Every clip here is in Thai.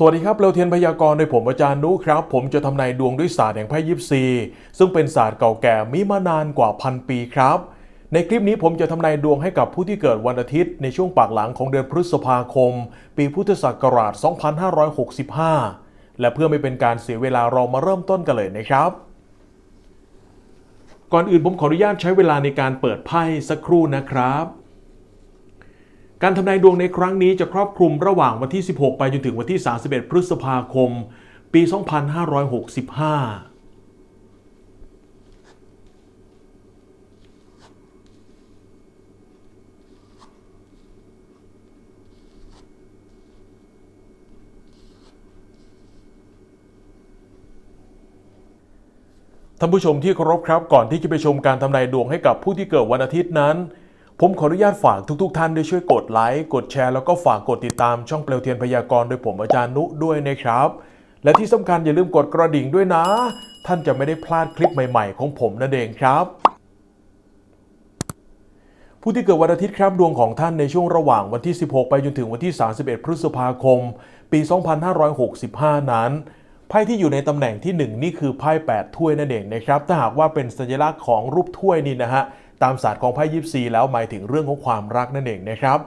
สวัสดีครับ เร็วเทียนพยากรณ์โดยผมอาจารย์นุครับ ผมจะทำนายดวงด้วยศาสตร์แห่งไพ่ยิปซี ซึ่งเป็นศาสตร์เก่าแก่มีมานานกว่าพันปีครับ ในคลิปนี้ผมจะทำนายดวงให้กับผู้ที่เกิดวันอาทิตย์ ในช่วงปากหลังของเดือนพฤษภาคม ปีพุทธศักราช 2565 และเพื่อไม่เป็นการเสียเวลาเรามาเริ่มต้นกันเลยนะครับ ก่อนอื่นผมขออนุญาตใช้เวลาในการเปิดไพ่สักครู่นะครับ การทำนายดวงในครั้งนี้จะครอบคลุมระหว่างวันที่ 16 ไปจนถึงวันที่ 31 พฤษภาคม ปี 2565ท่านผู้ชมที่เคารพครับก่อนที่จะไปชมการทำนายดวงให้กับผู้ที่เกิดวันอาทิตย์นั้น ผมขออนุญาตฝากทุก ๆทท่านด้วยช่วยกดไลค์ กดแชร์ แล้วก็ฝากกดติดตามช่องเปลวเทียนพยากรณ์โดยผมอาจารย์นุด้วยนะครับ และที่สำคัญอย่าลืมกดกระดิ่งด้วยนะ ท่านจะไม่ได้พลาดคลิปใหม่ ๆ ของผมนั่นเองครับ ผู้ที่เกิดวันอาทิตย์ครับดวงของท่านในช่วงระหว่างวันที่ 16 ไปจนถึงวันที่ 31 พฤษภาคม ปี 2565 นั้นไพ่ที่อยู่ในตำแหน่งที่ 1 นี่คือไพ่8ถ้วยนั่นเองนะครับ ถ้าหากว่าเป็นสัญลักษณ์ของรูปถ้วยนี่นะฮะ ตามศาสตร์ของไพ่ยิปซีแล้วหมายถึงเรื่องของความรักนั่นเองนะครับ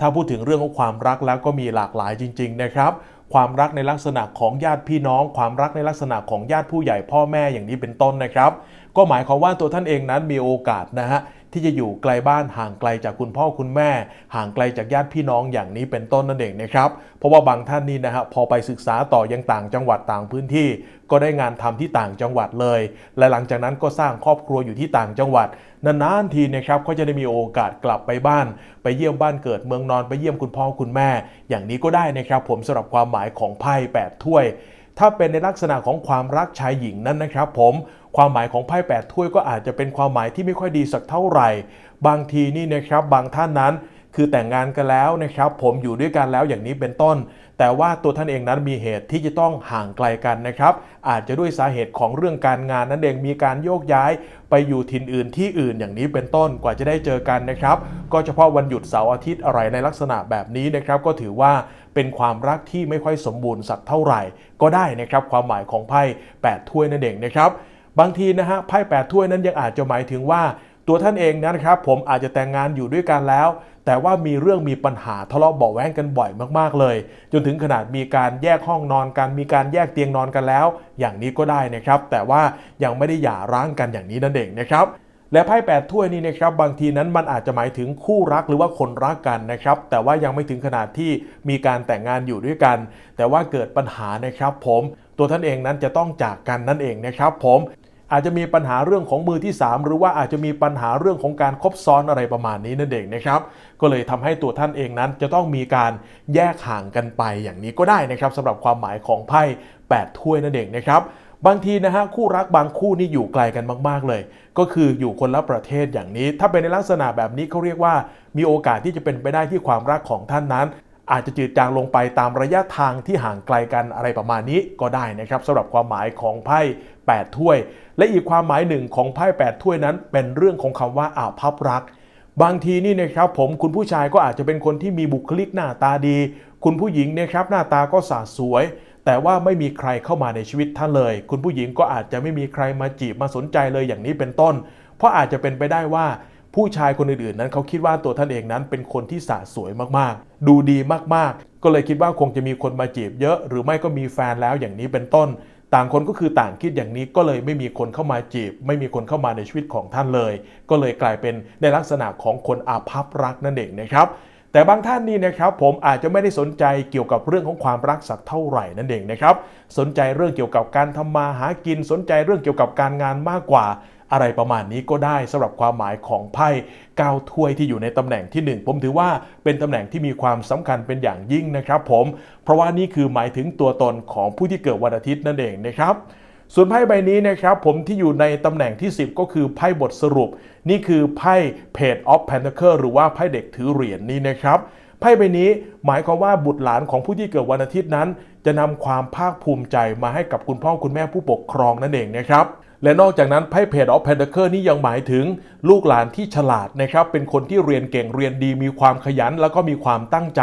ถ้าพูดถึงเรื่องของความรักแล้วก็มีหลากหลายจริง ๆ นะครับความรักในลักษณะของญาติพี่น้อง ความรักในลักษณะของญาติผู้ใหญ่พ่อแม่อย่างนี้เป็นต้นนะครับ ก็หมายความว่าตัวท่านเองนั้นมีโอกาสนะฮะ ที่จะอยู่ไกลบ้านห่างไกลจากคุณพ่อคุณแม่ ห่างไกลจากญาติพี่น้องอย่างนี้เป็นต้นนั่นเองนะครับเพราะว่าบางท่านนี่นะฮะพอไปศึกษาต่อยังต่างจังหวัดต่างพื้นที่ ก็ได้งานทำที่ต่างจังหวัดเลย และหลังจากนั้นก็สร้างครอบครัวอยู่ที่ต่างจังหวัดนานๆทีนะครับก็จะได้มีโอกาสกลับไปบ้าน ไปเยี่ยมบ้านเกิดเมืองนอนไปเยี่ยมคุณพ่อคุณแม่ อย่างนี้ก็ได้นะครับผมสำหรับความหมายของไพ่8ถ้วยถ้าเป็นในลักษณะของความรักชายหญิงนั้นนะครับผม ความหมายของไพ่แปดถ้วยก็อาจจะเป็นความหมายที่ไม่ค่อยดีสักเท่าไหร่ บางทีนี่นะครับบางท่านนั้นคือแต่งงานกันแล้วนะครับ ผมอยู่ด้วยกันแล้วอย่างนี้เป็นต้น แต่ว่าตัวท่านเองนั้นมีเหตุที่จะต้องห่างไกลกันนะครับ อาจจะด้วยสาเหตุของเรื่องการงานนั่นเองมีการโยกย้ายไปอยู่ถิ่นอื่นที่อื่นอย่างนี้เป็นต้นกว่าจะได้เจอกันนะครับ ก็เฉพาะวันหยุดเสาร์อาทิตย์อะไรในลักษณะแบบนี้นะครับ ก็ถือว่าเป็นความรักที่ไม่ค่อยสมบูรณ์สักเท่าไหร่ ก็ได้นะครับความหมายของไพ่8ถ้วยนั่นเองนะครับ บางทีนะฮะไพ่8ถ้วยนั้นยังอาจจะหมายถึงว่า ตัวท่านเองนะครับ ผมอาจจะแต่งงานอยู่ด้วยกันแล้ว แต่ว่ามีเรื่องมีปัญหาทะเลาะเบาะแว้งกันบ่อยมากๆเลย จนถึงขนาดมีการแยกห้องนอนกัน มีการแยกเตียงนอนกันแล้ว อย่างนี้ก็ได้นะครับ แต่ว่ายังไม่ได้หย่าร้างกันอย่างนี้นั่นเองนะครับและไพ่8ถ้วยนี้นะครับบางทีนั้นมันอาจจะหมายถึงคู่รักหรือว่าคนรักกันนะครับ แต่ว่ายังไม่ถึงขนาดที่มีการแต่งงานอยู่ด้วยกัน แต่ว่าเกิดปัญหานะครับ ผม ตัวท่านเองนั้นจะต้องจากกันนั่นเองนะครับ ผม อาจจะมีปัญหาเรื่องของมือที่ 3 หรือว่าอาจจะมีปัญหาเรื่องของการคบซ้อนอะไรประมาณนี้นั่นเองนะครับก็เลยทำให้ตัวท่านเองนั้นจะต้องมีการแยกห่างกันไปอย่างนี้ก็ได้นะครับสำหรับความหมายของไพ่8ถ้วยนั่นเองนะครับบางทีนะฮะคู่รักบางคู่นี่อยู่ไกลกันมากๆเลย ก็คืออยู่คนละประเทศอย่างนี้ ถ้าเป็นในลักษณะแบบนี้เขาเรียกว่า มีโอกาสที่จะเป็นไปได้ที่ความรักของท่านนั้น อาจจะจืดจางลงไปตามระยะทางที่ห่างไกลกันอะไรประมาณนี้ก็ได้นะครับสำหรับความหมายของไพ่ 8 ถ้วย และอีกความหมายหนึ่งของไพ่8 ถ้วยนั้น เป็นเรื่องของคำว่าอาภัพรัก บางทีนี่นะครับผมคุณผู้ชายก็อาจจะเป็นคนที่มีบุคลิกหน้าตาดี คุณผู้หญิงเนี่ยครับหน้าตาก็สาสวย แต่ว่าไม่มีใครเข้ามาในชีวิตท่านเลย คุณผู้หญิงก็อาจจะไม่มีใครมาจีบมาสนใจเลยอย่างนี้เป็นต้น เพราะอาจจะเป็นไปได้ว่าผู้ชายคนอื่นๆนั้นเขาคิดว่าตัวท่านเองนั้นเป็นคนที่สะสวยมากๆ ดูดีมากๆ ก็เลยคิดว่าคงจะมีคนมาจีบเยอะ หรือไม่ก็มีแฟนแล้วอย่างนี้เป็นต้น ต่างคนก็คือต่างคิดอย่างนี้ก็เลยไม่มีคนเข้ามาจีบ ไม่มีคนเข้ามาในชีวิตของท่านเลย ก็เลยกลายเป็นในลักษณะของคนอาภัพรักนั่นเองนะครับแต่บางท่านนี่นะครับผมอาจจะไม่ได้สนใจเกี่ยวกับเรื่องของความรักสักเท่าไหร่นั่นเองนะครับ สนใจเรื่องเกี่ยวกับการทำมาหากินสนใจเรื่องเกี่ยวกับการงานมากกว่า อะไรประมาณนี้ก็ได้สำหรับความหมายของไพ่ก้าถ้วยที่อยู่ในตำแหน่งที่ 1 ผมถือว่าเป็นตำแหน่งที่มีความสำคัญเป็นอย่างยิ่งนะครับผม เพราะว่านี่คือหมายถึงตัวตนของผู้ที่เกิดวันอาทิตย์นั่นเองนะครับส่วนไพ่ใบนี้นะครับผมที่อยู่ในตำแหน่งที่ 10 ก็คือไพ่บทสรุป นี่คือไพ่ Page of Pentacle หรือว่าไพ่เด็กถือเหรียญนี้นะครับไพ่ใบนี้หมายความว่าบุตรหลานของผู้ที่เกิดวันอาทิตย์นั้น จะนำความภาคภูมิใจมาให้กับคุณพ่อคุณแม่ผู้ปกครองนั่นเองนะครับ และนอกจากนั้นไพ่เพจออฟเพนเดอร์เกอร์นี่ยังหมายถึงลูกหลานที่ฉลาดนะครับ เป็นคนที่เรียนเก่งเรียนดีมีความขยัน แล้วก็มีความตั้งใจ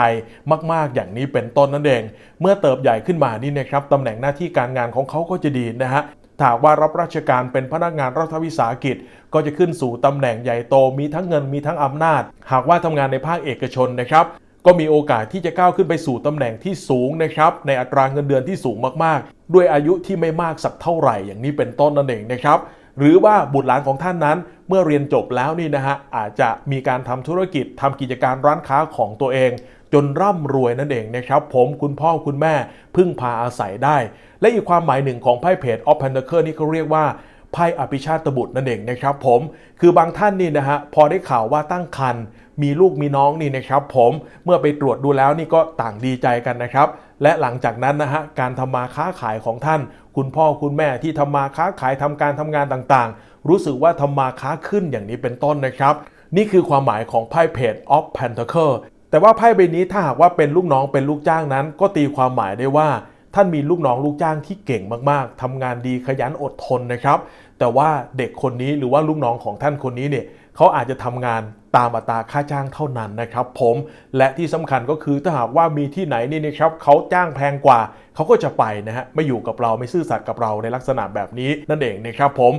มาก ๆ อย่างนี้เป็นต้นนั่นเอง เมื่อเติบใหญ่ขึ้นมานี่นะครับตำแหน่งหน้าที่การงานของเขาก็จะดีนะฮะถ้าหากว่ารับราชการเป็นพนักงานรัฐวิสาหกิจ ก็จะขึ้นสู่ตำแหน่งใหญ่โตมีทั้งเงินมีทั้งอำนาจ หากว่าทำงานในภาคเอกชนนะครับ ก็มีโอกาสที่จะก้าวขึ้นไปสู่ตำแหน่งที่สูงนะครับ ในอัตราเงินเดือนที่สูงมากๆ ด้วยอายุที่ไม่มากสักเท่าไหร่อย่างนี้เป็นต้นนั่นเองนะครับ หรือว่าบุตรหลานของท่านนั้น เมื่อเรียนจบแล้วนี่นะฮะอาจจะมีการทำธุรกิจทำกิจการร้านค้าของตัวเอง จนร่ำรวยนั่นเองนะครับ ผมคุณพ่อคุณแม่พึ่งพาอาศัยได้ และอีกความหมายหนึ่งของไพ่เพจออฟพันเดอร์นี่เขาเรียกว่าไพ่อภิชาตบุตรนั่นเองนะครับผมคือบางท่านนี่นะฮะพอได้ข่าวว่าตั้งครรภ์ มีลูกมีน้องนี่นะครับผมเมื่อไปตรวจดูแล้วนี่ก็ต่างดีใจกันนะครับ และหลังจากนั้นนะฮะการทำมาค้าขายของท่าน คุณพ่อคุณแม่ที่ทำมาค้าขายทำการทำงานต่างๆ รู้สึกว่าทำมาค้าขึ้นอย่างนี้เป็นต้นนะครับ นี่คือความหมายของไพ่เพจ of Pentacle แต่ว่าไพ่ใบนี้ถ้าหากว่าเป็นลูกน้องเป็นลูกจ้างนั้น ก็ตีความหมายได้ว่าท่านมีลูกน้องลูกจ้างที่เก่งมากๆทำงานดีขยันอดทนนะครับ แต่ว่าเด็กคนนี้หรือว่าลูกน้องของท่านคนนี้เนี่ย เขาอาจจะทำงานตามอัตราค่าจ้างเท่านั้นนะครับผมและที่สำคัญก็คือถ้าหากว่ามีที่ไหนนี่นะครับเขาจ้างแพงกว่าเขาก็จะไปนะฮะไม่อยู่กับเราไม่ซื่อสัตย์กับเราในลักษณะแบบนี้นั่นเองนะครับผม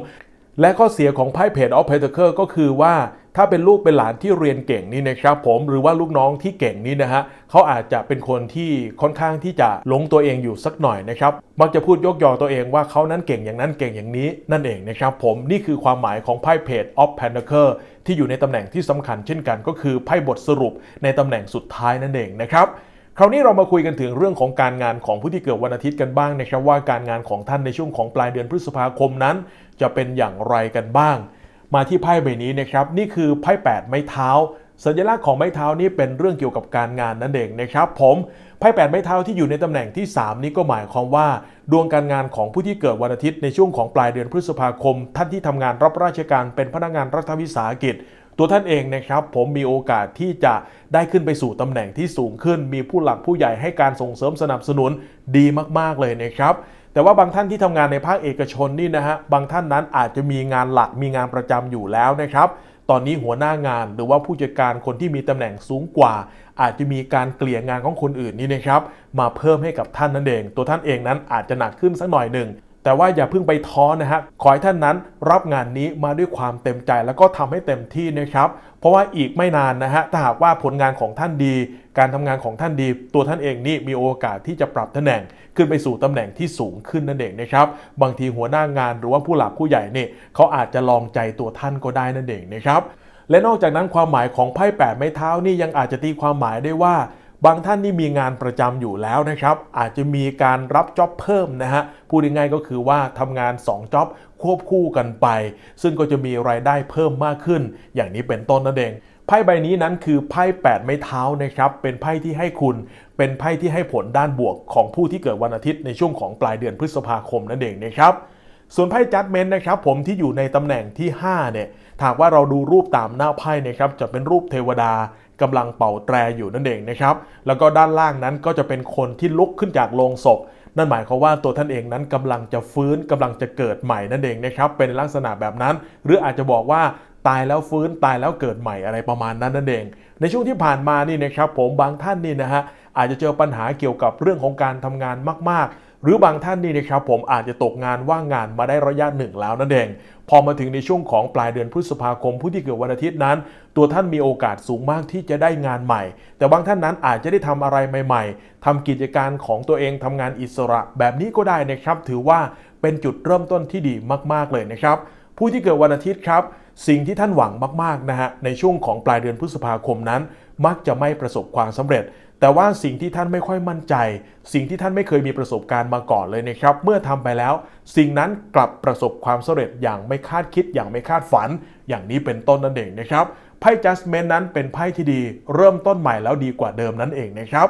และข้อเสียของไพ่เพจออฟเพนเทอร์ก็คือว่าถ้าเป็นลูกเป็นหลานที่เรียนเก่งนี่นะครับผมหรือว่าลูกน้องที่เก่งนี่นะฮะเขาอาจจะเป็นคนที่ค่อนข้างที่จะหลงตัวเองอยู่สักหน่อยนะครับมักจะพูดยกยอตัวเองว่าเขานั้นเก่งอย่างนั้นเก่งอย่างนี้นั่นเองนะครับผมนี่คือความหมายของไพ่เพจออฟเพนเทอร์ที่อยู่ในตำแหน่งที่สำคัญเช่นกันก็คือไพ่บทสรุปในตำแหน่งสุดท้ายนั่นเองนะครับคราวนี้เรามาคุยกันถึงเรื่องของการงานของผู้ที่เกิดวันอาทิตย์กันบ้างนะครับว่าการงานของท่านในช่วงของปลายเดือนพฤษภาคมนั้น จะเป็นอย่างไรกันบ้าง มาที่ไพ่ใบนี้นะครับนี่คือไพ่8ไม้เท้า สัญลักษณ์ของไม้เท้านี้เป็นเรื่องเกี่ยวกับการงานนั่นเองนะครับผมไพ่8ไม้เท้าที่อยู่ในตำแหน่งที่ 3 นี้ก็หมายความว่า ดวงการงานของผู้ที่เกิดวันอาทิตย์ในช่วงของปลายเดือนพฤษภาคม ท่านที่ทำงานรับราชการเป็นพนักงานรัฐวิสาหกิจตัวท่านเองนะครับผมมีโอกาสที่จะได้ขึ้นไปสู่ตำแหน่งที่สูงขึ้น มีผู้หลักผู้ใหญ่ให้การส่งเสริมสนับสนุนดีมาก ๆ เลยนะครับ แต่ว่าบางท่านที่ทำงานในภาคเอกชนนี่นะฮะบางท่านนั้นอาจจะมีงานหลักมีงานประจำอยู่แล้วนะครับตอนนี้หัวหน้างานหรือว่าผู้จัดการคนที่มีตำแหน่งสูงกว่า อาจจะมีการเกลี่ยงานของคนอื่นนี่นะครับ มาเพิ่มให้กับท่านนั่นเอง ตัวท่านเองนั้นอาจจะหนักขึ้นสักหน่อยหนึ่ง แต่ว่าอย่าเพิ่งไปท้อนะฮะ ขอให้ท่านนั้นรับงานนี้มาด้วยความเต็มใจแล้วก็ทำให้เต็มที่นะครับ เพราะว่าอีกไม่นานนะฮะ ถ้าหากว่าผลงานของท่านดี การทำงานของท่านดี ตัวท่านเองนี่มีโอกาสที่จะปรับตำแหน่ง ขึ้นไปสู่ตำแหน่งที่สูงขึ้นนั่นเองนะครับ บางทีหัวหน้างานหรือว่าผู้หลักผู้ใหญ่เนี่ยเขาอาจจะลองใจตัวท่านก็ได้นั่นเองนะครับ และนอกจากนั้นความหมายของไพ่แปดไม้เท้านี่ยังอาจจะตีความหมายได้ว่า บางท่านนี่มีงานประจำอยู่แล้วนะครับ อาจจะมีการรับจ็อบเพิ่มนะฮะพูดง่ายๆก็คือว่าทำงาน2จ็อบควบคู่กันไป ซึ่งก็จะมีรายได้เพิ่มมากขึ้น อย่างนี้เป็นต้นนั่นเองไพ่ใบนี้นั้นคือไพ่8ไม้เท้านะครับเป็นไพ่ที่ให้คุณเป็นไพ่ที่ให้ผลด้านบวกของผู้ที่เกิดวันอาทิตย์ในช่วงของปลายเดือนพฤษภาคมนั่นเองนะครับส่วนไพ่จัดเมนต์นะครับผมที่อยู่ในตำแหน่งที่ 5 เนี่ยถากว่าเราดูรูปตามหน้าไพ่นะครับจะเป็นรูปเทวดา กำลังเป่าแตรอยู่นั่นเองนะครับ แล้วก็ด้านล่างนั้นก็จะเป็นคนที่ลุกขึ้นจากโลงศพ นั่นหมายความว่าตัวท่านเองนั้นกำลังจะฟื้นกำลังจะเกิดใหม่นั่นเองนะครับ เป็นลักษณะแบบนั้น หรืออาจจะบอกว่าตายแล้วฟื้นตายแล้วเกิดใหม่อะไรประมาณนั้นนั่นเอง ในช่วงที่ผ่านมานี่นะครับผมบางท่านนี่นะฮะอาจจะเจอปัญหาเกี่ยวกับเรื่องของการทำงานมากๆ หรือบางท่านนี่นะครับผมอาจจะตกงานว่างงานมาได้ระยะหนึ่งแล้วนั่นเอง พอมาถึงในช่วงของปลายเดือนพฤษภาคมผู้ที่เกิดวันอาทิตย์นั้น ตัวท่านมีโอกาสสูงมากที่จะได้งานใหม่ แต่บางท่านนั้นอาจจะได้ทำอะไรใหม่ ๆทำกิจการของตัวเองทำงานอิสระแบบนี้ก็ได้นะครับ ถือว่าเป็นจุดเริ่มต้นที่ดีมาก ๆเลยนะครับ ผู้ที่เกิดวันอาทิตย์ครับสิ่งที่ท่านหวังมากๆนะฮะในช่วงของปลายเดือนพฤษภาคมนั้น มักจะไม่ประสบความสำเร็จ แต่ว่าสิ่งที่ท่านไม่ค่อยมั่นใจ สิ่งที่ท่านไม่เคยมีประสบการณ์มาก่อนเลยนะครับ เมื่อทำไปแล้ว สิ่งนั้นกลับประสบความสำเร็จอย่างไม่คาดคิดอย่างไม่คาดฝัน อย่างนี้เป็นต้นนั่นเองนะครับไพ่ Judgment นั้นเป็นไพ่ที่ดี เริ่มต้นใหม่แล้วดีกว่าเดิมนั่นเองนะครับ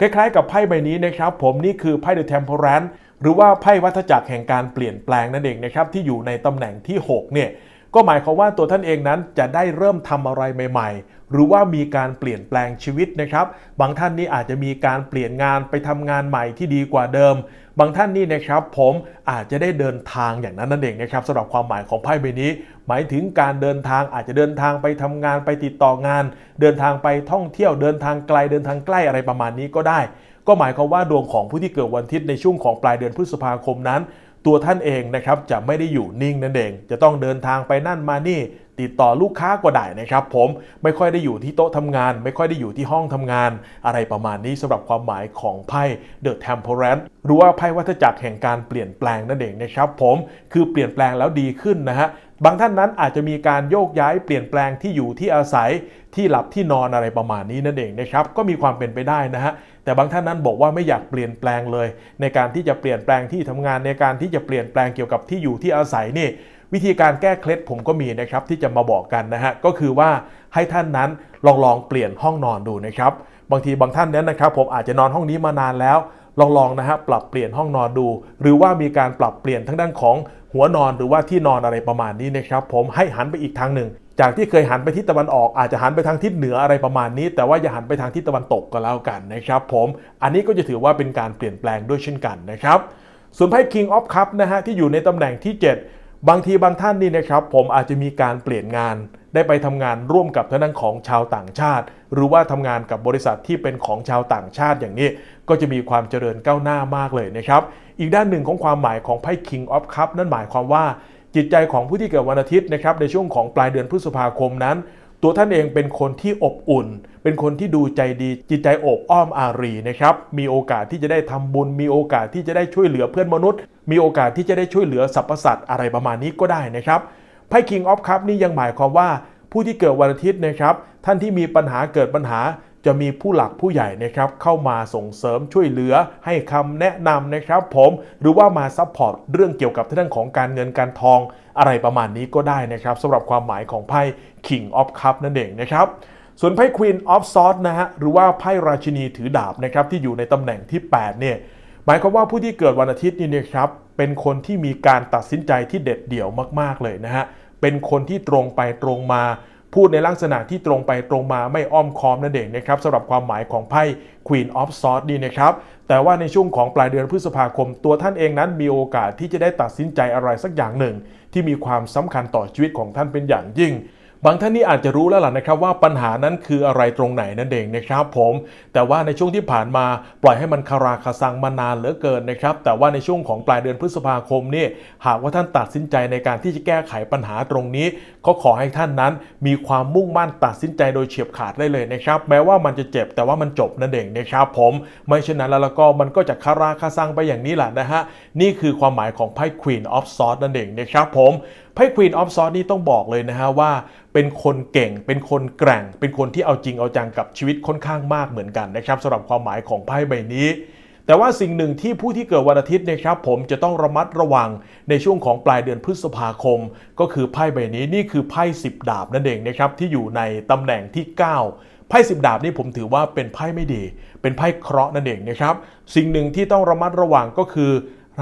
คล้ายๆกับไพ่ใบนี้นะครับผมนี่คือไพ่ The Temperance หรือว่าไพ่วัฏจักรแห่งการเปลี่ยนแปลงนั่นเองนะครับที่อยู่ในตำแหน่งที่ 6 เนี่ยก็หมายความว่าตัวท่านเองนั้นจะได้เริ่มทำอะไรใหม่ๆ หรือว่ามีการเปลี่ยนแปลงชีวิตนะครับ บางท่านนี่อาจจะมีการเปลี่ยนงานไปทำงานใหม่ที่ดีกว่าเดิม บางท่านนี่นะครับผมอาจจะได้เดินทางอย่างนั้นนั่นเองนะครับสำหรับความหมายของไพ่ใบนี้ หมายถึงการเดินทางอาจจะเดินทางไปทำงานไปติดต่องาน เดินทางไปท่องเที่ยวเดินทางไกลเดินทางใกล้อะไรประมาณนี้ก็ได้ ก็หมายความว่าดวงของผู้ที่เกิดวันอาทิตย์ในช่วงของปลายเดือนพฤษภาคมนั้นตัวท่านเองนะครับจะไม่ได้อยู่นิ่งนั่นเอง จะต้องเดินทางไปนั่นมานี่ ติดต่อลูกค้าก็ได้นะครับผมไม่ค่อยได้อยู่ที่โต๊ะทำงาน ไม่ค่อยได้อยู่ที่ห้องทำงาน อะไรประมาณนี้สำหรับความหมายของไพ่ The Temperance หรือว่าไพ่วัฏจักรแห่งการเปลี่ยนแปลงนั่นเองนะครับผมคือเปลี่ยนแปลงแล้วดีขึ้นนะฮะบางท่านนั้นอาจจะมีการโยกย้ายเปลี่ยนแปลงที่อยู่ที่อาศัยที่หลับที่นอนอะไรประมาณนี้นั่นเองนะครับก็มีความเป็นไปได้นะฮะแต่บางท่านนั้นบอกว่าไม่อยากเปลี่ยนแปลงเลย ในการที่จะเปลี่ยนแปลงที่ทำงานในการที่จะเปลี่ยนแปลงเกี่ยวกับที่อยู่ที่อาศัยนี่ วิธีการแก้เคล็ดผมก็มีนะครับที่จะมาบอกกันนะฮะก็คือว่าให้ท่านนั้นลองลองเปลี่ยนห้องนอนดูนะครับบางทีบางท่านนั้นนะครับ ผมอาจจะนอนห้องนี้มานานแล้ว ลองลองนะฮะปรับเปลี่ยนห้องนอนดู หรือว่ามีการปรับเปลี่ยนทั้งด้านของหัวนอนหรือว่าที่นอนอะไรประมาณนี้นะครับผมให้หันไปอีกทางหนึ่ง จากที่เคยหันไปทิศตะวันออกอาจจะหันไปทางทิศเหนืออะไรประมาณนี้ แต่ว่าอย่าหันไปทางทิศตะวันตกก็แล้วกันนะครับผมอันนี้ก็จะถือว่าเป็นการเปลี่ยนแปลงด้วยเช่นกันนะครับส่วนไพ่ King of Cup นะฮะที่อยู่ในตำแหน่งที่ 7 บางทีบางท่านนี่นะครับผมอาจจะมีการเปลี่ยนงาน ได้ไปทำงานร่วมกับทางด้านของชาวต่างชาติ หรือว่าทำงานกับบริษัทที่เป็นของชาวต่างชาติอย่างนี้ ก็จะมีความเจริญก้าวหน้ามากเลยนะครับ อีกด้านหนึ่งของความหมายของไพ่ King of Cup นั่นหมายความว่าจิตใจของผู้ที่เกิดวันอาทิตย์นะครับในช่วงของปลายเดือนพฤษภาคมนั้น ตัวท่านเองเป็นคนที่อบอุ่น เป็นคนที่ดูใจดีจิตใจอบอ้อมอารีนะครับ มีโอกาสที่จะได้ทำบุญ มีโอกาสที่จะได้ช่วยเหลือเพื่อนมนุษย์ มีโอกาสที่จะได้ช่วยเหลือสรรพสัตว์อะไรประมาณนี้ก็ได้นะครับไพ่ King of Cup นี่ยังหมายความว่าผู้ที่เกิดวันอาทิตย์นะครับ ท่านที่มีปัญหาเกิดปัญหา จะมีผู้หลักผู้ใหญ่นะครับเข้ามาส่งเสริมช่วยเหลือให้คำแนะนำนะครับ ผมหรือว่ามาซัพพอร์ตเรื่องเกี่ยวกับเรื่องของการเงินการทองอะไรประมาณนี้ก็ได้นะครับสำหรับความหมายของไพ่ King of Cup นั่นเองนะครับส่วนไพ่ Queen of Swords นะฮะหรือว่าไพ่ราชินีถือดาบนะครับที่อยู่ในตำแหน่งที่ 8 เนี่ยหมายความว่าผู้ที่เกิดวันอาทิตย์นี่นะครับเป็นคนที่มีการตัดสินใจที่เด็ดเดี่ยวมาก ๆเลยนะฮะเป็นคนที่ตรงไปตรงมา พูดในลักษณะที่ตรงไปตรงมาไม่อ้อมค้อมนั่นเองนะครับสำหรับความหมายของไพ่ Queen of Swords นี่นะครับแต่ว่าในช่วงของปลายเดือนพฤษภาคม ตัวท่านเองนั้นมีโอกาสที่จะได้ตัดสินใจอะไรสักอย่างหนึ่ง ที่มีความสำคัญต่อชีวิตของท่านเป็นอย่างยิ่ง บางท่านนี่อาจจะรู้แล้วล่ะนะครับว่าปัญหานั้นคืออะไรตรงไหนนั่นเองนะครับผมแต่ว่าในช่วงที่ผ่านมาปล่อยให้มันคาราคาซังมานานเหลือเกินนะครับแต่ว่าในช่วงของปลายเดือนพฤษภาคมนี่หากว่าท่านตัดสินใจในการที่จะแก้ไขปัญหาตรงนี้ ก็ขอให้ท่านนั้นมีความมุ่งมั่นตัดสินใจโดยเฉียบขาดได้เลยนะครับแม้ว่ามันจะเจ็บแต่ว่ามันจบนั่นเองนะครับผมไม่เช่นนั้นแล้วก็มันก็จะคาราคาซังไปอย่างนี้แหละนะฮะนี่คือความหมายของไพ่ Queen of Swords นั่นเองนะครับผม ไพ่ Queen of Swords นี่ต้องบอกเลยนะฮะว่าเป็นคนเก่ง เป็นคนแกร่ง เป็นคนที่เอาจริงเอาจังกับชีวิตค่อนข้างมากเหมือนกันนะครับสำหรับความหมายของไพ่ใบนี้ แต่ว่าสิ่งหนึ่งที่ผู้ที่เกิดวันอาทิตย์นะครับผมจะต้องระมัดระวังในช่วงของปลายเดือนพฤษภาคม ก็คือไพ่ใบนี้นี่คือไพ่10ดาบนั่นเองนะครับที่อยู่ในตำแหน่งที่ 9ไพ่10ดาบนี่ผมถือว่าเป็นไพ่ไม่ดี เป็นไพ่เคราะห์นั่นเองนะครับ สิ่งหนึ่งที่ต้องระมัดระวังก็คือ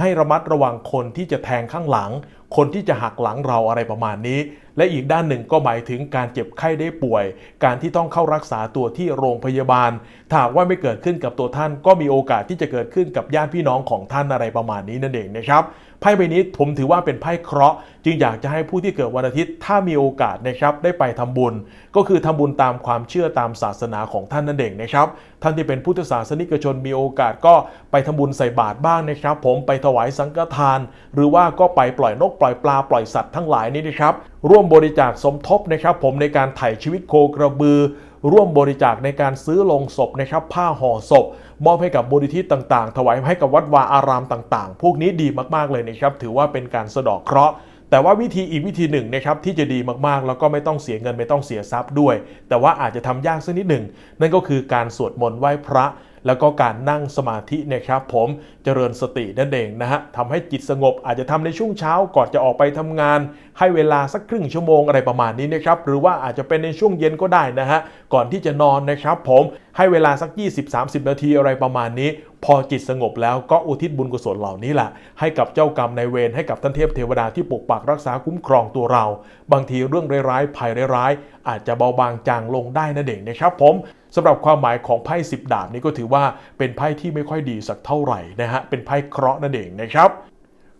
ให้ระมัดระวังคนที่จะแทงข้างหลัง คนที่จะหักหลังเราอะไรประมาณนี้ และอีกด้านหนึ่งก็หมายถึงการเจ็บไข้ได้ป่วย การที่ต้องเข้ารักษาตัวที่โรงพยาบาลถ้าว่าไม่เกิดขึ้นกับตัวท่านก็มีโอกาสที่จะเกิดขึ้นกับญาติพี่น้องของท่านอะไรประมาณนี้นั่นเองนะครับ ไพ่ใบนี้ผมถือว่าเป็นไพ่เคราะห์จึงอยากจะให้ผู้ที่เกิดวันอาทิตย์ถ้ามีโอกาสนะครับได้ไปทำบุญ ก็คือทำบุญตามความเชื่อตามศาสนาของท่านนั่นเองนะครับท่านที่เป็นพุทธศาสนิกชนมีโอกาสก็ไปทำบุญใส่บาตรบ้างนะครับ ผมไปถวายสังฆทาน หรือว่าก็ไปปล่อยนกปล่อยปลาปล่อยสัตว์ทั้งหลายนี้นะครับร่วมบริจาคสมทบนะครับ ผมในการไถ่ชีวิตโคกระบือ ร่วมบริจาคในการซื้อลงศพนะครับ ผ้าห่อศพ มอบให้กับมูลนิธิต่างๆ ถวายให้กับวัดวาอารามต่างๆ พวกนี้ดีมากๆเลยนะครับ ถือว่าเป็นการสะดอกเคราะห์แต่ว่าวิธีอีกวิธีหนึ่งนะครับที่จะดีมากๆ แล้วก็ไม่ต้องเสียเงินไม่ต้องเสียทรัพย์ด้วย แต่ว่าอาจจะทำยากสักนิดหนึ่ง นั่นก็คือการสวดมนต์ไหว้พระแล้วก็การนั่งสมาธินะครับผมเจริญสตินั่นเองนะฮะทำให้จิตสงบอาจจะทำในช่วงเช้าก่อนจะออกไปทำงาน ให้เวลาสักครึ่งชั่วโมงอะไรประมาณนี้นะครับหรือว่าอาจจะเป็นในช่วงเย็นก็ได้นะฮะก่อนที่จะนอนนะครับผมให้เวลาสัก 20-30 นาทีอะไรประมาณนี้ พอจิตสงบแล้วก็อุทิศบุญกุศลเหล่านี้แหละให้กับเจ้ากรรมนายเวรให้กับท่านเทพเทวดาที่ปกปักรักษาคุ้มครองตัวเรา บางทีเรื่องร้ายๆภัยร้ายๆอาจจะเบาบางจางลงได้นั่นเองนะครับผมสำหรับความหมายของไพ่สิบดาบนี้ก็ถือว่าเป็นไพ่ที่ไม่ค่อยดีสักเท่าไหร่นะฮะเป็นไพ่เคราะห์นั่นเองนะครับ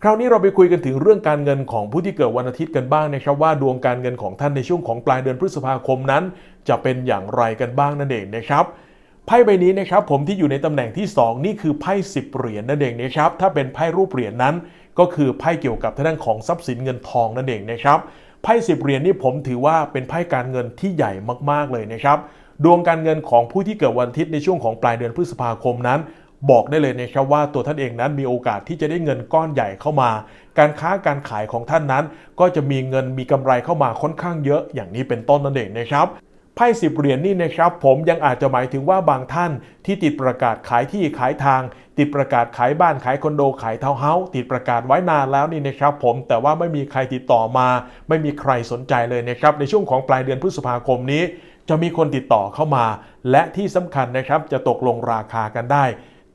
คราวนี้เราไปคุยกันถึงเรื่องการเงินของผู้ที่เกิดวันอาทิตย์กันบ้างนะครับ ว่าดวงการเงินของท่านในช่วงของปลายเดือนพฤษภาคมนั้น จะเป็นอย่างไรกันบ้างนั่นเองนะครับ ไพ่ใบนี้นะครับผมที่อยู่ในตำแหน่งที่ 2 นี่คือไพ่สิบเหรียญนั่นเองนะครับถ้าเป็นไพ่รูปเหรียญนั้น ก็คือไพ่เกี่ยวกับทางด้านของทรัพย์สินเงินทองนั่นเองนะครับไพ่สิบเหรียญนี่ผมถือว่าเป็นไพ่การเงินที่ใหญ่มากๆเลยนะครับดวงการเงินของผู้ที่เกิดวันอาทิตย์ในช่วงของปลายเดือนพฤษภาคมนั้น บอกได้เลยนะครับว่าตัวท่านเองนั้นมีโอกาสที่จะได้เงินก้อนใหญ่เข้ามา การค้าการขายของท่านนั้น ก็จะมีเงินมีกำไรเข้ามาค่อนข้างเยอะอย่างนี้เป็นต้นนั่นเองนะครับ ไพ่สิบเหรียญนี่นะครับผมยังอาจจะหมายถึงว่าบางท่านที่ติดประกาศขายที่ขายทาง ติดประกาศขายบ้านขายคอนโดขายเทาวน์เฮาส์ติดประกาศไว้นานแล้วนี่นะครับผมแต่ว่าไม่มีใครติดต่อมา ไม่มีใครสนใจเลยนะครับในช่วงของปลายเดือนพฤษภาคมนี้ จะมีคนติดต่อเข้ามา และที่สำคัญนะครับจะตกลงราคากันได้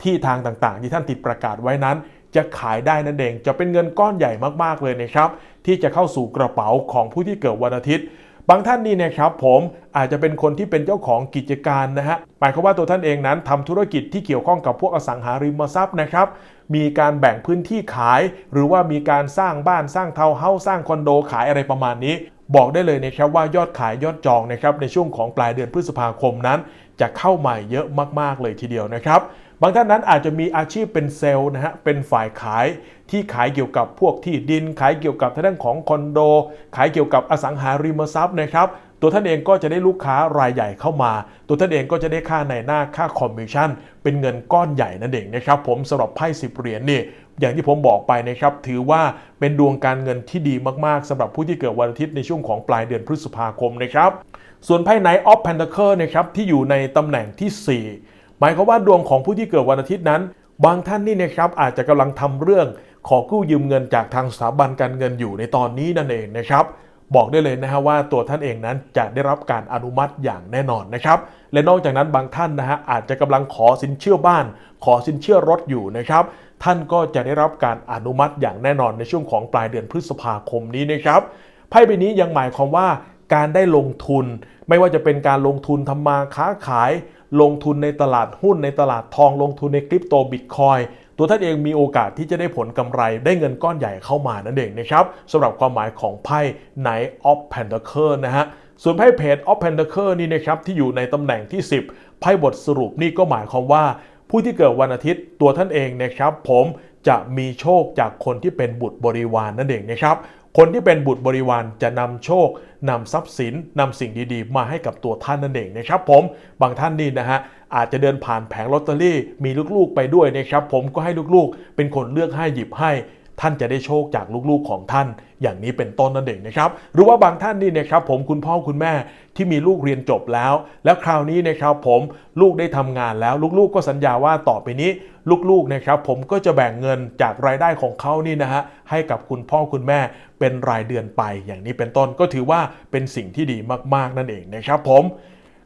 ที่ทางต่างๆ ที่ท่านติดประกาศไว้นั้นจะขายได้นั่นเองจะเป็นเงินก้อนใหญ่มากๆเลยนะครับ ที่จะเข้าสู่กระเป๋าของผู้ที่เกิดวันอาทิตย์ บางท่านนี่นะครับผมอาจจะเป็นคนที่เป็นเจ้าของกิจการนะฮะหมายความว่าตัวท่านเองนั้นทำธุรกิจที่เกี่ยวข้องกับพวกอสังหาริมทรัพย์นะครับมีการแบ่งพื้นที่ขาย หรือว่ามีการสร้างบ้านสร้างเทาวน์เฮาส์สร้างคอนโดขายอะไรประมาณนี้ บอกได้เลยนะครับว่ายอดขายยอดจองนะครับในช่วงของปลายเดือนพฤษภาคมนั้น จะเข้าม่เยอะมากๆเลยทีเดียวนะครับ บางท่านนั้นอาจจะมีอาชีพเป็นเซลล์นะฮะเป็นฝ่ายขายที่ขายเกี่ยวกับพวกที่ดิน ขายเกี่ยวกับทางด้านของคอนโด ขายเกี่ยวกับอสังหาริมทรัพย์นะครับตัวท่านเองก็จะได้ลูกค้ารายใหญ่เข้ามา ตัวท่านเองก็จะได้ค่าในหน้าค่าคอมมิชชั่น เป็นเงินก้อนใหญ่นั่นเองนะครับผมสำหรับไพ่สิบเหรียญนี่อย่างที่ผมบอกไปนะครับถือว่าเป็นดวงการเงินที่ดีมากๆสำหรับผู้ที่เกิดวันอาทิตย์ในช่วงของปลายเดือนพฤษภาคมนะครับส่วนไพ่ไนท์ออฟแพนเทอร์นะครับที่อยู่ในตำแหน่งที่ 4 มายความว่าดวงของผู้ที่เกิดวันอาทิตย์นั้น บางท่านนี่นะครับอาจจะกำลังทำเรื่องขอกู้ยืมเงินจากทางสถาบันการเงินอยู่ในตอนนี้นั่นเองนะครับบอกได้เลยนะฮะว่าตัวท่านเองนั้นจะได้รับการอนุมัติอย่างแน่นอนนะครับ และนอกจากนั้นบางท่านนะฮะอาจจะกำลังขอสินเชื่อบ้าน ขอสินเชื่อรถอยู่นะครับ ท่านก็จะได้รับการอนุมัติอย่างแน่นอนในช่วงของปลายเดือนพฤษภาคมนี้นะครับไพ่ใบนี้ยังหมายความว่าการได้ลงทุน ไม่ว่าจะเป็นการลงทุนทำมาค้าขาย ลงทุนในตลาดหุ้นในตลาดทองลงทุนในคริปโตบิตคอยตัวท่านเองมีโอกาสที่จะได้ผลกำไรได้เงินก้อนใหญ่เข้ามานั่นเองนะครับสำหรับความหมายของไพ่ Knight of Pentacle นะฮะส่วนไพ่เพจ of Pentacle นี่นะครับที่อยู่ในตำแหน่งที่ 10 ไพ่บทสรุปนี่ก็หมายความว่า ผู้ที่เกิดวันอาทิตย์ตัวท่านเองนะครับผม จะมีโชคจากคนที่เป็นบุตรบริวารนนั่นเองนะครับ คนที่เป็นบุตรบริวารจะนำโชคนำทรัพย์สินนำสิ่งดีๆ มาให้กับตัวท่านนั่นเองนะครับ ผมบางท่านนี่นะฮะอาจจะเดินผ่านแผงลอตเตอรี่มีลูกๆไปด้วยนะครับ ผมก็ให้ลูกๆ เป็นคนเลือกให้หยิบให้ ท่านจะได้โชคจากลูกๆของท่าน อย่างนี้เป็นต้นนั่นเองนะครับ หรือว่าบางท่านนี่นะครับผมคุณพ่อคุณแม่ที่มีลูกเรียนจบแล้ว แล้วคราวนี้นะครับผมลูกได้ทำงานแล้วลูกๆ ก็สัญญาว่าต่อไปนี้ลูกๆนะครับผมก็จะแบ่งเงินจากรายได้ของเขานี่นะฮะให้กับคุณพ่อคุณแม่เป็นรายเดือนไป อย่างนี้เป็นต้นก็ถือว่าเป็นสิ่งที่ดีมากๆนั่นเองนะครับผม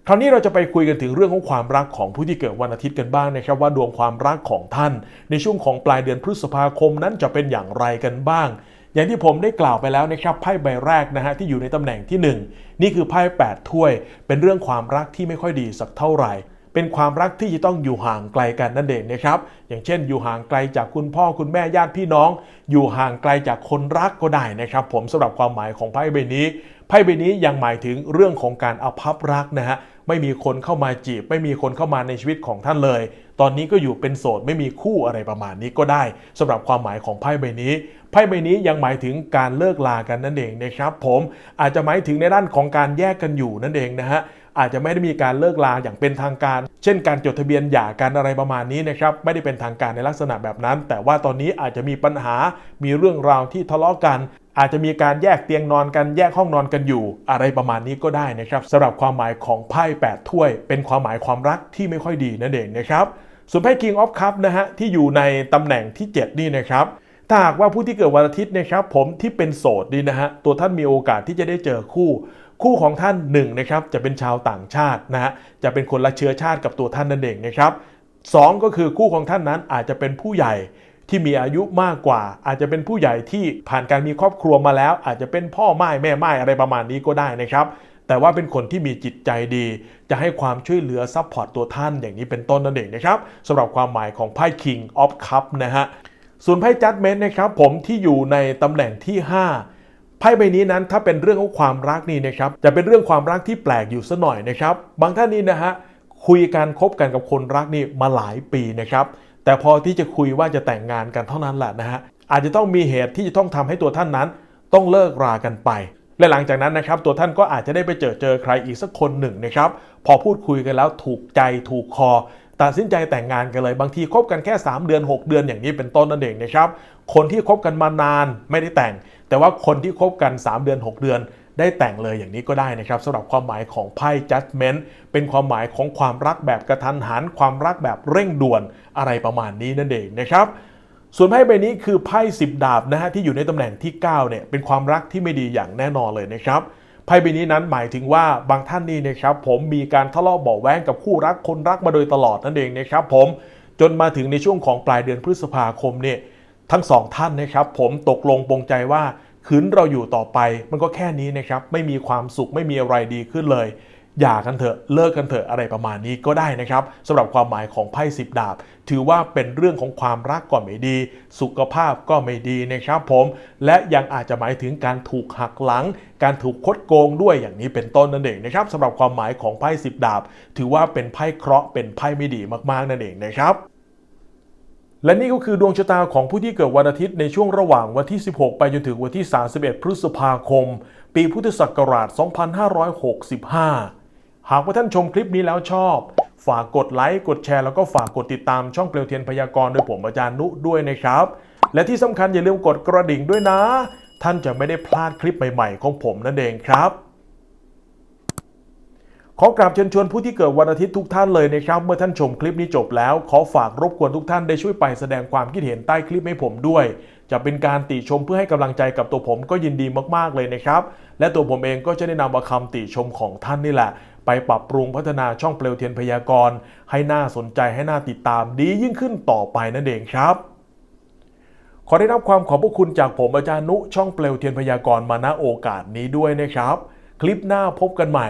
คราวนี้เราจะไปคุยกันถึงเรื่องของความรักของผู้ที่เกิดวันอาทิตย์กันบ้างนะครับว่าดวงความรักของท่าน ในช่วงของปลายเดือนพฤษภาคมนั้นจะเป็นอย่างไรกันบ้าง อย่างที่ผมได้กล่าวไปแล้วนะครับไพ่ใบแรกนะฮะที่อยู่ในตำแหน่งที่ 1 นี่คือไพ่8ถ้วย เป็นเรื่องความรักที่ไม่ค่อยดีสักเท่าไหร่เป็นความรักที่จะต้องอยู่ห่างไกลกันนั่นเองนะครับ อย่างเช่น อยู่ห่างไกลจากคุณพ่อคุณแม่ญาติพี่น้อง อยู่ห่างไกลจากคนรักก็ได้นะครับ ผมสำหรับความหมายของไพ่ใบนี้ ไพ่ใบนี้ยังหมายถึงเรื่องของการอภัพรักนะฮะ ไม่มีคนเข้ามาจีบ ไม่มีคนเข้ามาในชีวิตของท่านเลย ตอนนี้ก็อยู่เป็นโสดไม่มีคู่อะไรประมาณนี้ก็ได้สำหรับความหมายของไพ่ใบนี้ไพ่ใบนี้ยังหมายถึงการเลิกลากันนั่นเองนะครับ ผมอาจจะหมายถึงในด้านของการแยกกันอยู่นั่นเองนะฮะ อาจจะไม่ได้มีการเลิกลาอย่างเป็นทางการ เช่นการจดทะเบียนหย่ากันอะไรประมาณนี้นะครับไม่ได้เป็นทางการในลักษณะแบบนั้น แต่ว่าตอนนี้อาจจะมีปัญหามีเรื่องราวที่ทะเลาะกัน อาจจะมีการแยกเตียงนอนกันแยกห้องนอนกันอยู่ อะไรประมาณนี้ก็ได้นะครับสำหรับความหมายของไพ่8ถ้วย เป็นความหมายความรักที่ไม่ค่อยดีนั่นเองนะครับส่วนไพ่ King of Cup นะฮะที่อยู่ในตำแหน่งที่ 7 นี่นะครับถ้าหากว่าผู้ที่เกิดวันอาทิตย์นะครับผมที่เป็นโสดนี่นะฮะตัวท่านมีโอกาสที่จะได้เจอคู่ คู่ของท่านหนึ่งนะครับจะเป็นชาวต่างชาตินะฮะจะเป็นคนละเชื้อชาติกับตัวท่านนั่นเองนะครับ2ก็คือคู่ของท่านนั้นอาจจะเป็นผู้ใหญ่ที่มีอายุมากกว่า อาจจะเป็นผู้ใหญ่ที่ผ่านการมีครอบครัวมาแล้ว อาจจะเป็นพ่อไม้แม่ไม้อะไรประมาณนี้ก็ได้นะครับ แต่ว่าเป็นคนที่มีจิตใจดี จะให้ความช่วยเหลือซัพพอร์ตตัวท่านอย่างนี้เป็นต้นนั่นเองนะครับสำหรับความหมายของไพ่ King of Cup นะฮะส่วนไพ่ Judgment นะครับผมที่อยู่ในตำแหน่งที่ 5 ไพ่ใบนี้นั้นถ้าเป็นเรื่องของความรักนี่นะครับจะเป็นเรื่องความรักที่แปลกอยู่ซะหน่อยนะครับ บางท่านนี่นะฮะคุยกันคบกันกับคนรักนี่มาหลายปีนะครับ แต่พอที่จะคุยว่าจะแต่งงานกันเท่านั้นแหละนะฮะอาจจะต้องมีเหตุที่จะต้องทำให้ตัวท่านนั้น ต้องเลิกรากันไป และหลังจากนั้นนะครับตัวท่านก็อาจจะได้ไปเจอเจอใครอีกสักคนหนึ่งนะครับพอพูดคุยกันแล้วถูกใจถูกคอตัดสินใจแต่งงานกันเลยบางทีคบกันแค่ 3 เดือน 6 เดือนอย่างนี้เป็นต้นนั่นเองนะครับคนที่คบกันมานานไม่ได้แต่ง แต่ว่าคนที่คบกัน 3 เดือน 6 เดือน ได้แต่งเลยอย่างนี้ก็ได้นะครับสำหรับความหมายของไพ่ judgment เป็นความหมายของความรักแบบกระทันหัน ความรักแบบเร่งด่วนอะไรประมาณนี้นั่นเองนะครับส่วนไพ่ใบนี้คือไพ่10 ดาบนะฮะที่อยู่ในตำแหน่งที่9เนี่ยเป็นความรักที่ไม่ดีอย่างแน่นอนเลยนะครับไพ่ใบนี้นั้นหมายถึงว่าบางท่านนี่นะครับผมมีการทะเลาะเบาแว้งกับคู่รักคนรักมาโดยตลอดนั่นเองนะครับผมจนมาถึงในช่วงของปลายเดือนพฤษภาคมเนี่ย ทั้งสองท่านนะครับ ผมตกลงปรงใจว่าขืนเราอยู่ต่อไป มันก็แค่นี้นะครับ ไม่มีความสุขไม่มีอะไรดีขึ้นเลยอย่ากันเถอะเลิกกันเถอะอะไรประมาณนี้ก็ได้นะครับสำหรับความหมายของไพ่สิบดาบ ถือว่าเป็นเรื่องของความรักก็ไม่ดี สุขภาพก็ไม่ดีนะครับผม และยังอาจจะหมายถึงการถูกหักหลัง การถูกคดโกงด้วยอย่างนี้เป็นต้นนั่นเองนะครับสำหรับความหมายของไพ่สิบดาบ ถือว่าเป็นไพ่เคราะห์เป็นไพ่ไม่ดีมากๆนั่นเองนะครับ และนี่ก็คือดวงชะตาของผู้ที่เกิดวันอาทิตย์ในช่วงระหว่างวันที่ 16 ไปจนถึงวันที่ 31 พฤษภาคม ปีพุทธศักราช 2565 หากว่าท่านชมคลิปนี้แล้วชอบ ฝากกดไลค์กดแชร์แล้วก็ฝากกดติดตามช่องเปลวเทียนพยากรณ์โดยผมอาจารย์นุด้วยนะครับ และที่สำคัญอย่าลืมกดกระดิ่งด้วยนะ ท่านจะไม่ได้พลาดคลิปใหม่ ๆ ของผมนั่นเองครับ ขอกราบเชิญชวนผู้ที่เกิดวันอาทิตย์ทุกท่านเลยนะครับ เมื่อท่านชมคลิปนี้จบแล้ว ขอฝากรบกวนทุกท่านได้ช่วยไปแสดงความคิดเห็นใต้คลิปให้ผมด้วย จะเป็นการติชมเพื่อให้กำลังใจกับตัวผมก็ยินดีมากๆเลยนะครับ และตัวผมเองก็จะได้นำเอาคำติชมของท่านนี่แหละ ไปปรับปรุงพัฒนาช่องเปลวเทียนพยากรณ์ให้น่าสนใจให้น่าติดตามดียิ่งขึ้นต่อไปนั่นเองครับขอได้รับความขอบพระคุณจากผมอาจารย์นุช่องเปลวเทียนพยากรณ์มาณโอกาสนี้ด้วยนะครับ คลิปหน้าพบกันใหม่